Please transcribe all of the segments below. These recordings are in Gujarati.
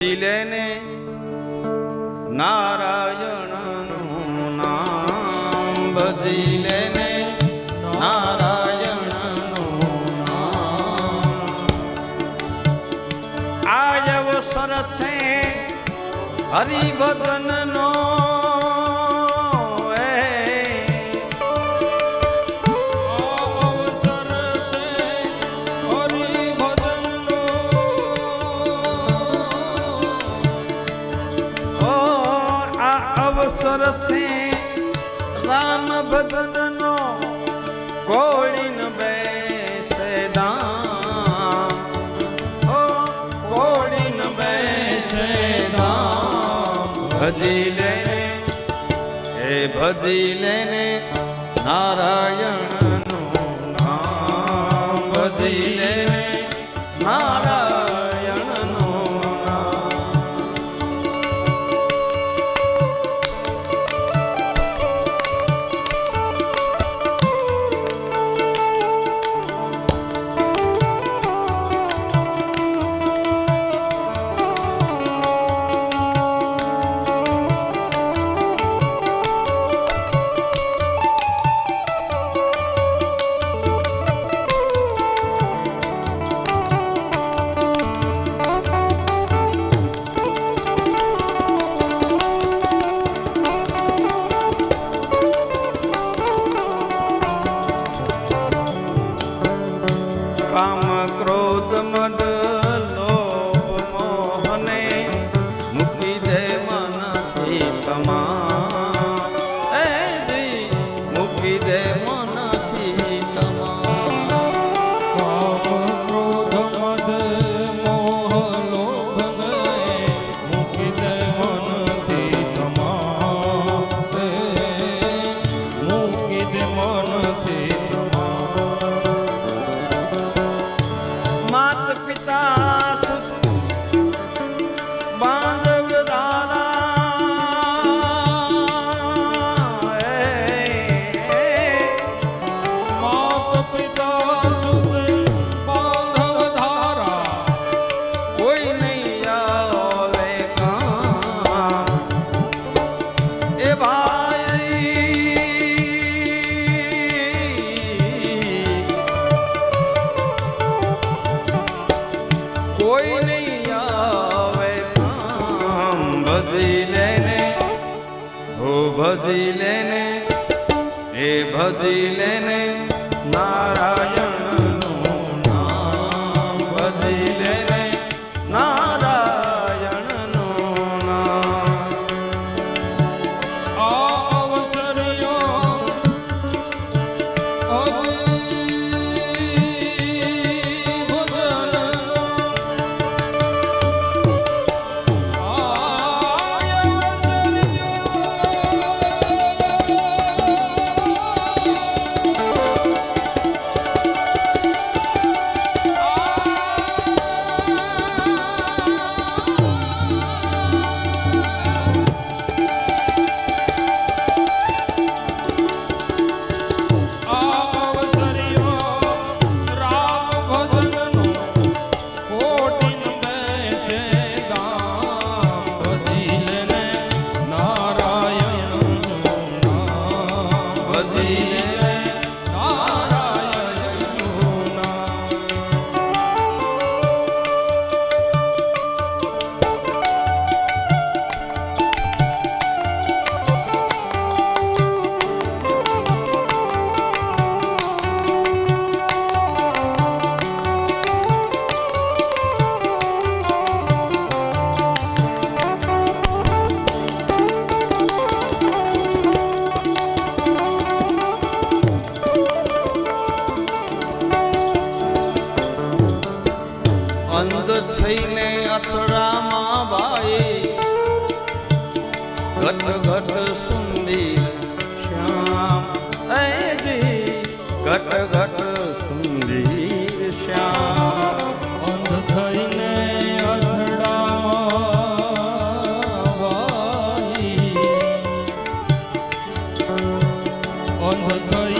લેને નારાયણનું નામ ભજી લેને નારાયણનું નામ. આ અવસર છે હરિભજનનો. અવસર છે રામ ભજનનો કોળીન બેસે દામ. ઓ કોળીન બેસે દામ. ભજી લેને એ ભજી લેને નારાયણનું નામ. ભજી લેને નારાયણનું কাম ભજી લેને હો ભજી લેને એ ભજી લેને નારાયણનું થઈને અથડામાં ભાઈ ઘટ ઘટ સુંદી શ્યામ. ઘટ ઘટ સુંદી શ્યામ. અંધ થઈને. અંધ થઈને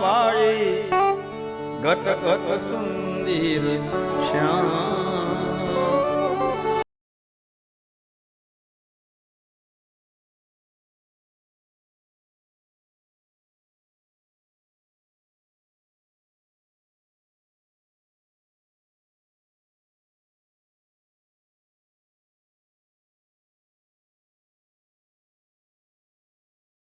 બાઈ ઘટ ઘટ સુંદર શ્યામ.